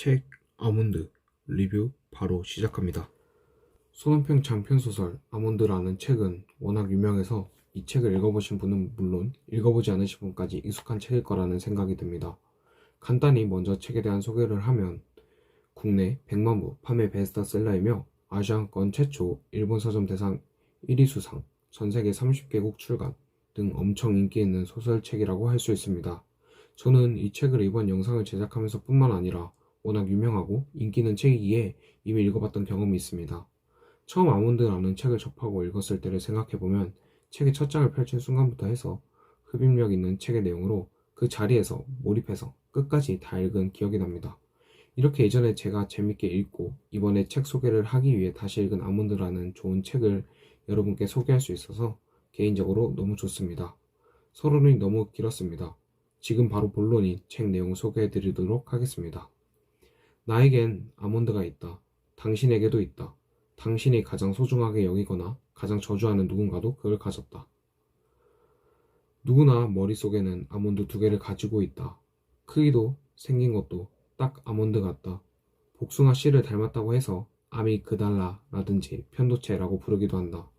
책 아몬드 리뷰 바로 시작합니다. 손원평 장편 소설 아몬드라는 책은 워낙 유명해서 이 책을 읽어보신 분은 물론 읽어보지 않으신 분까지 익숙한 책일 거라는 생각이 듭니다. 간단히 먼저 책에 대한 소개를 하면 국내 100만 부 판매 베스트셀러이며 아시아권 최초 일본 서점 대상 1위 수상, 전 세계 30개국 출간 등 엄청 인기 있는 소설책이라고 할 수 있습니다. 저는 이 책을 이번 영상을 제작하면서 뿐만 아니라 워낙 유명하고 인기 있는 책이기에 이미 읽어봤던 경험이 있습니다. 처음 아몬드라는 책을 접하고 읽었을 때를 생각해보면 책의 첫 장을 펼친 순간부터 해서 흡입력 있는 책의 내용으로 그 자리에서 몰입해서 끝까지 다 읽은 기억이 납니다. 이렇게 예전에 제가 재밌게 읽고 이번에 책 소개를 하기 위해 다시 읽은 아몬드라는 좋은 책을 여러분께 소개할 수 있어서 개인적으로 너무 좋습니다. 서론이 너무 길었습니다. 지금 바로 본론인 책 내용 소개해 드리도록 하겠습니다. 나에겐 아몬드가 있다. 당신에게도 있다. 당신이 가장 소중하게 여기거나 가장 저주하는 누군가도 그걸 가졌다. 누구나 머릿속에는 아몬드 두 개를 가지고 있다. 크기도 생긴 것도 딱 아몬드 같다. 복숭아 씨를 닮았다고 해서 아미그달라라든지 편도체라고 부르기도 한다.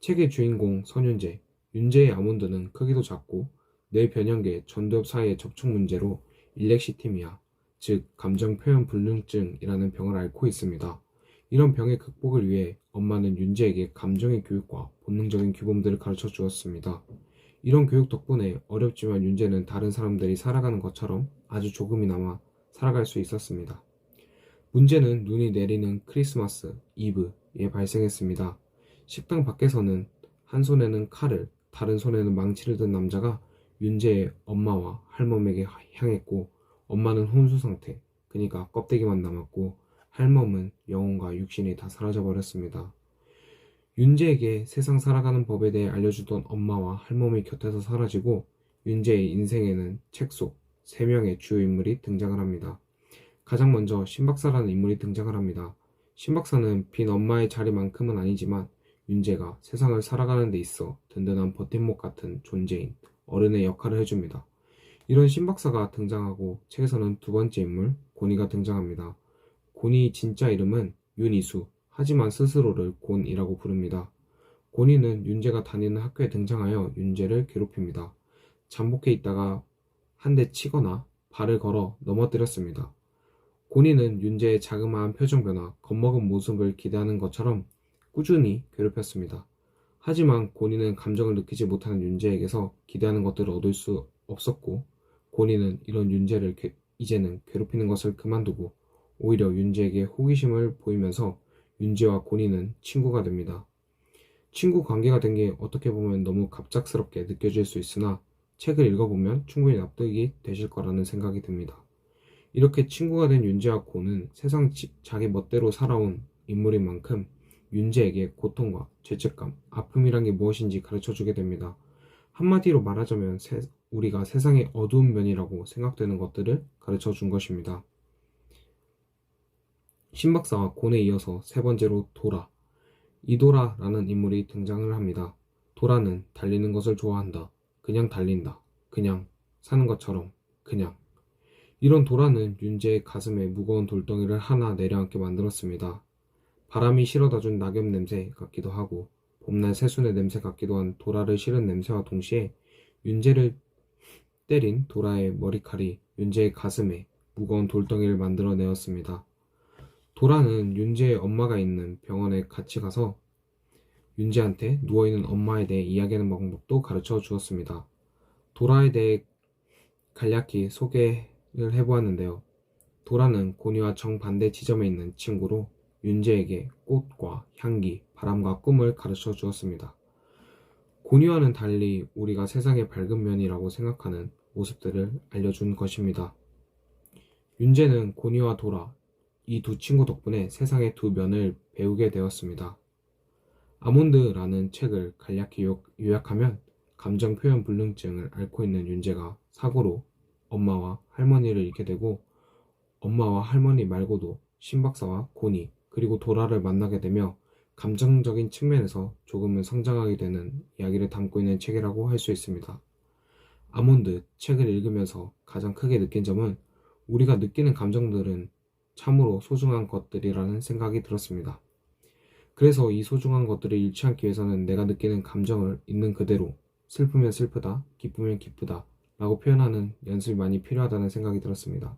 책의 주인공 선윤재, 윤재의 아몬드는 크기도 작고 뇌 변형계 전두엽 사이의 접촉 문제로 일렉시티미아, 즉 감정 표현 불능증이라는 병을 앓고 있습니다. 이런 병의 극복을 위해 엄마는 윤재에게 감정의 교육과 본능적인 규범들을 가르쳐 주었습니다. 이런 교육 덕분에 어렵지만 윤재는 다른 사람들이 살아가는 것처럼 아주 조금이나마 살아갈 수 있었습니다. 문제는 눈이 내리는 크리스마스 이브에 발생했습니다. 식당 밖에서는 한 손에는 칼을 다른 손에는 망치를 든 남자가 윤재의 엄마와 할멈에게 향했고 엄마는 혼수 상태, 그러니까 껍데기만 남았고 할멈은 영혼과 육신이 다 사라져 버렸습니다. 윤재에게 세상 살아가는 법에 대해 알려주던 엄마와 할멈이 곁에서 사라지고 윤재의 인생에는 책 속 세 명의 주요 인물이 등장을 합니다. 가장 먼저 신박사라는 인물이 등장을 합니다. 신박사는 빈 엄마의 자리만큼은 아니지만 윤재가 세상을 살아가는 데 있어 든든한 버팀목 같은 존재인 어른의 역할을 해줍니다. 이런 신박사가 등장하고 책에서는 두 번째 인물 곤이가 등장합니다. 곤이 진짜 이름은 윤이수 하지만 스스로를 곤이라고 부릅니다. 곤이는 윤재가 다니는 학교에 등장하여 윤재를 괴롭힙니다. 잠복해 있다가 한 대 치거나 발을 걸어 넘어뜨렸습니다. 곤이는 윤재의 자그마한 표정 변화, 겁먹은 모습을 기대하는 것처럼 꾸준히 괴롭혔습니다. 하지만 곤이는 감정을 느끼지 못하는 윤재에게서 기대하는 것들을 얻을 수 없었고 곤이는 이런 윤재를 괴- 이제는 괴롭히는 것을 그만두고 오히려 윤재에게 호기심을 보이면서 윤재와 곤이는 친구가 됩니다. 친구 관계가 된 게 어떻게 보면 너무 갑작스럽게 느껴질 수 있으나 책을 읽어보면 충분히 납득이 되실 거라는 생각이 듭니다. 이렇게 친구가 된 윤재와 곤은 세상 지- 자기 멋대로 살아온 인물인 만큼 윤재에게 고통과 죄책감, 아픔이란 게 무엇인지 가르쳐 주게 됩니다. 한마디로 말하자면 세- 우리가 세상의 어두운 면이라고 생각되는 것들을 가르쳐 준 것입니다. 신박사와 곤에 이어서 세 번째로 도라. 이도라라는 인물이 등장을 합니다. 도라는 달리는 것을 좋아한다. 그냥 달린다. 그냥 사는 것처럼 그냥. 이런 도라는 윤재의 가슴에 무거운 돌덩이를 하나 내려앉게 만들었습니다. 바람이 실어다 준 낙엽 냄새 같기도 하고 봄날 새순의 냄새 같기도 한 도라를 실은 냄새와 동시에 윤재를 때린 도라의 머리칼이 윤재의 가슴에 무거운 돌덩이를 만들어내었습니다. 도라는 윤재의 엄마가 있는 병원에 같이 가서 윤재한테 누워있는 엄마에 대해 이야기하는 방법도 가르쳐 주었습니다. 도라에 대해 간략히 소개를 해보았는데요. 도라는 고니와 정반대 지점에 있는 친구로 윤재에게 꽃과 향기, 바람과 꿈을 가르쳐 주었습니다. 고니와는 달리 우리가 세상의 밝은 면이라고 생각하는 모습들을 알려준 것입니다. 윤재는 고니와 도라, 이 두 친구 덕분에 세상의 두 면을 배우게 되었습니다. 아몬드라는 책을 간략히 요- 요약하면 감정 표현 불능증을 앓고 있는 윤재가 사고로 엄마와 할머니를 잃게 되고 엄마와 할머니 말고도 신박사와 고니 그리고 도라를 만나게 되며 감정적인 측면에서 조금은 성장하게 되는 이야기를 담고 있는 책이라고 할 수 있습니다. 아몬드 책을 읽으면서 가장 크게 느낀 점은 우리가 느끼는 감정들은 참으로 소중한 것들이라는 생각이 들었습니다. 그래서 이 소중한 것들을 잃지 않기 위해서는 내가 느끼는 감정을 있는 그대로 슬프면 슬프다, 기쁘면 기쁘다 라고 표현하는 연습이 많이 필요하다는 생각이 들었습니다.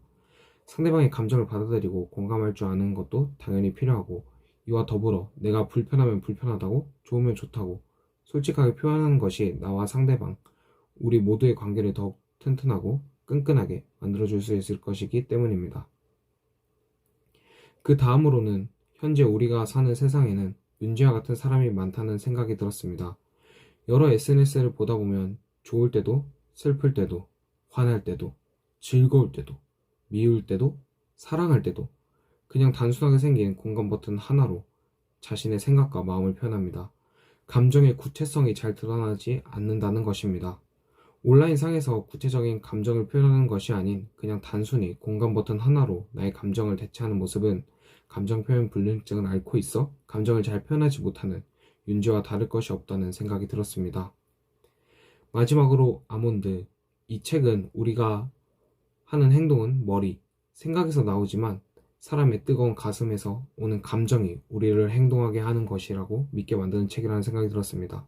상대방의 감정을 받아들이고 공감할 줄 아는 것도 당연히 필요하고 이와 더불어 내가 불편하면 불편하다고 좋으면 좋다고 솔직하게 표현하는 것이 나와 상대방, 우리 모두의 관계를 더욱 튼튼하고 끈끈하게 만들어줄 수 있을 것이기 때문입니다. 그 다음으로는 현재 우리가 사는 세상에는 윤지와 같은 사람이 많다는 생각이 들었습니다. 여러 SNS를 보다 보면 좋을 때도 슬플 때도 화날 때도 즐거울 때도 미울 때도 사랑할 때도 그냥 단순하게 생긴 공감 버튼 하나로 자신의 생각과 마음을 표현합니다. 감정의 구체성이 잘 드러나지 않는다는 것입니다. 온라인 상에서 구체적인 감정을 표현하는 것이 아닌 그냥 단순히 공감 버튼 하나로 나의 감정을 대체하는 모습은 감정 표현 불능증을 앓고 있어 감정을 잘 표현하지 못하는 윤지와 다를 것이 없다는 생각이 들었습니다. 마지막으로 아몬드. 이 책은 우리가 하는 행동은 머리, 생각에서 나오지만 사람의 뜨거운 가슴에서 오는 감정이 우리를 행동하게 하는 것이라고 믿게 만드는 책이라는 생각이 들었습니다.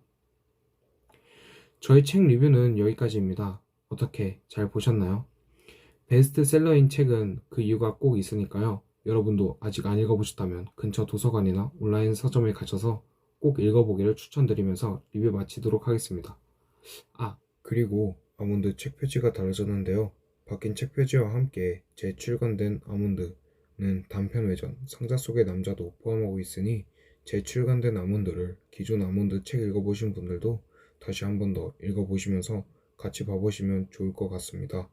저희 책 리뷰는 여기까지입니다. 어떻게 잘 보셨나요? 베스트셀러인 책은 그 이유가 꼭 있으니까요. 여러분도 아직 안 읽어보셨다면 근처 도서관이나 온라인 서점에 가셔서 꼭 읽어보기를 추천드리면서 리뷰 마치도록 하겠습니다. 아, 그리고 아몬드 책 표지가 달라졌는데요. 바뀐 책 표지와 함께 재출간된 아몬드는 단편 외전, 상자 속의 남자도 포함하고 있으니 재출간된 아몬드를 기존 아몬드 책 읽어보신 분들도 다시 한 번 더 읽어보시면서 같이 봐보시면 좋을 것 같습니다.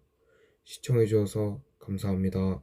시청해주셔서 감사합니다.